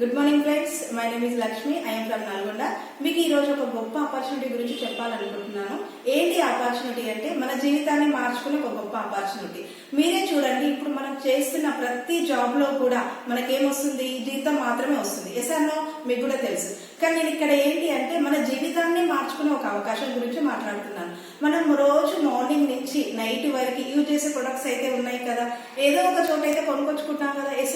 Good morning friends my name is Lakshmi I'm from Nalgonda మీకు ఈ రోజు ఒక గొప్ప ఆపర్చునిటీ గురించి చెప్పాలనుకుంటున్నాను. ఏంటి ఆపర్చునిటీ అంటే మన జీవితాన్ని మార్చుకునే ఒక గొప్ప ఆపర్చునిటీ మీరే చూడండి ఇప్పుడు మనం చేస్తున్న ప్రతి జాబ్లో కూడా మనకేమొస్తుంది? జీతం మాత్రమే వస్తుంది. ఎస్ మీకు కూడా తెలుసు. కానీ నేను ఇక్కడ ఏంటి అంటే మన జీవితాన్ని మార్చుకునే ఒక అవకాశం గురించి మాట్లాడుతున్నాను. మనం మార్నింగ్ నుంచి నైట్ వరకు యూజ్ చేసే ప్రొడక్ట్స్ అయితే ఉన్నాయి కదా. ఏదో ఒక చోట అయితే కొనుక్కొచ్చుకుంటాం కదా. ఎస్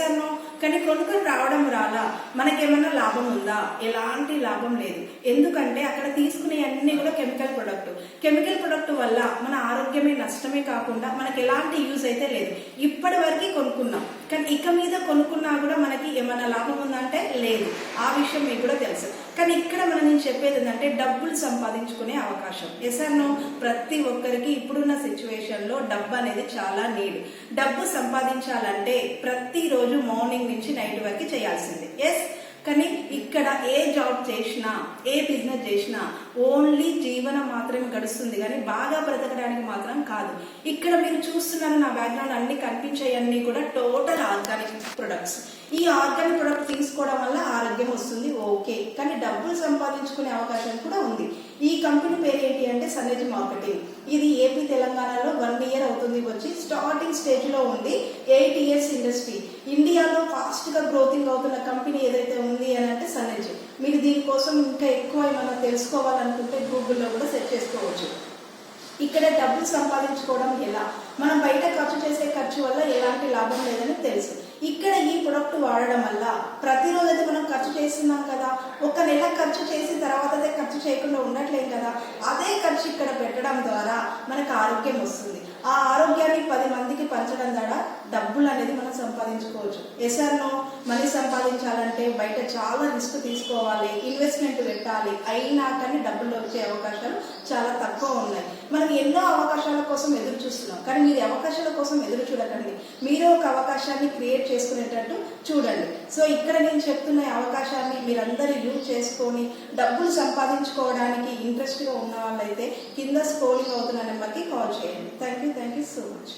కానీ కొనుక్కొని రావడం రాలా? మనకేమన్నా లాభం ఉందా? ఎలాంటి లాభం లేదు. ఎందుకంటే అక్కడ తీసుకునే అన్ని కూడా కెమికల్ ప్రొడక్ట్. కెమికల్ ప్రొడక్ట్ వల్ల మన ఆరోగ్యమే నష్టమే కాకుండా మనకి ఎలాంటి యూజ్ అయితే లేదు. ఇప్పటి వరకు కొనుక్కున్నాం. కానీ ఇక మీద కొనుక్కున్నా కూడా మనకి ఏమైనా లాభం ఉందంటే లేదు. ఆ విషయం మీకు కూడా తెలుసు. కానీ ఇక్కడ మనం నేను చెప్పేది ఏంటంటే డబ్బులు సంపాదించుకునే అవకాశం. ఎస్ ప్రతి ఒక్కరికి ఇప్పుడున్న సిచ్యువేషన్లో డబ్బు అనేది చాలా నీడ్ డబ్బు సంపాదించాలంటే ప్రతిరోజు మార్నింగ్ నుంచి నైట్ వరకు చేయాల్సిందే. ఎస్ కానీ ఇక్కడ ఏ జాబ్ చేసినా ఏ బిజినెస్ చేసినా ఓన్లీ జీవనం మాత్రమే గడుస్తుంది. కానీ బాగా బ్రతకడానికి మాత్రం కాదు. ఇక్కడ మీరు చూస్తున్నారు నా బ్యాక్గ్రౌండ్ అన్ని కనిపించేవన్నీ కూడా టోటల్ ఆర్గానిక్ ప్రొడక్ట్స్. ఈ ఆర్గానిక్ ప్రొడక్ట్ తీసుకోవడం వల్ల ఆరోగ్యం వస్తుంది ఓకే. కానీ డబ్బులు సంపాదించుకునే అవకాశం కూడా ఉంది. ఈ కంపెనీ పేరు ఏంటి అంటే సన్నజి మార్కెటింగ్. ఇది ఏపీ తెలంగాణలో వన్ ఇయర్ అవుతుంది వచ్చి స్టార్టింగ్ స్టేజ్లో ఉంది ఎయిట్ ఇయర్స్ ఇండస్ట్రీ. ఇండియాలో ఫాస్ట్గా గ్రోతింగ్ అవుతున్న కంపెనీ ఏదైతే ఉంది అని అంటే సన్నజి మీరు దీనికోసం ఇంకా ఎక్కువ ఏమైనా తెలుసుకోవాలనుకుంటే గూగుల్లో కూడా సెర్చ్ చేసుకోవచ్చు. ఇక్కడ డబ్బులు సంపాదించుకోవడం ఎలా మనం బయట ఖర్చు చేసే ఖర్చు వల్ల ఎలాంటి లాభం లేదని తెలుసు. ఇక్కడ ఈ ప్రొడక్ట్ వాడడం వల్ల ప్రతిరోజు అయితే మనం ఖర్చు చేస్తున్నాం కదా. ఒక నెల ఖర్చు చేసి తర్వాత అదే ఖర్చు చేయకుండా ఉండట్లేం కదా. అదే ఖర్చు ఇక్కడ పెట్టడం ద్వారా మనకు ఆరోగ్యం వస్తుంది. ఆ ఆరోగ్యాన్ని పది మందికి పంచడం ద్వారా డబ్బులు అనేది మనం సంపాదించుకోవచ్చు. ఎస్ఆర్నో మనీ సంపాదించాలంటే బయట చాలా రిస్క్ తీసుకోవాలి. ఇన్వెస్ట్మెంట్ పెట్టాలి. అయినా కానీ డబ్బులు వచ్చే అవకాశాలు చాలా తక్కువ ఉన్నాయి. ఎన్నో అవకాశాల కోసం ఎదురు చూస్తున్నాం. కానీ మీరు అవకాశాల కోసం ఎదురు చూడకండి. మీరు ఒక అవకాశాన్ని క్రియేట్ చేసుకునేటట్టు చూడండి. సో ఇక్కడ నేను చెప్తున్న అవకాశాన్ని మీరందరూ యూజ్ చేసుకొని డబ్బులు సంపాదించుకోవడానికి ఇంట్రెస్ట్గా ఉన్న వాళ్ళైతే కింద స్క్రోలింగ్ అవుతున్న నెంబర్కి కాల్ చేయండి. Thank you thank you so much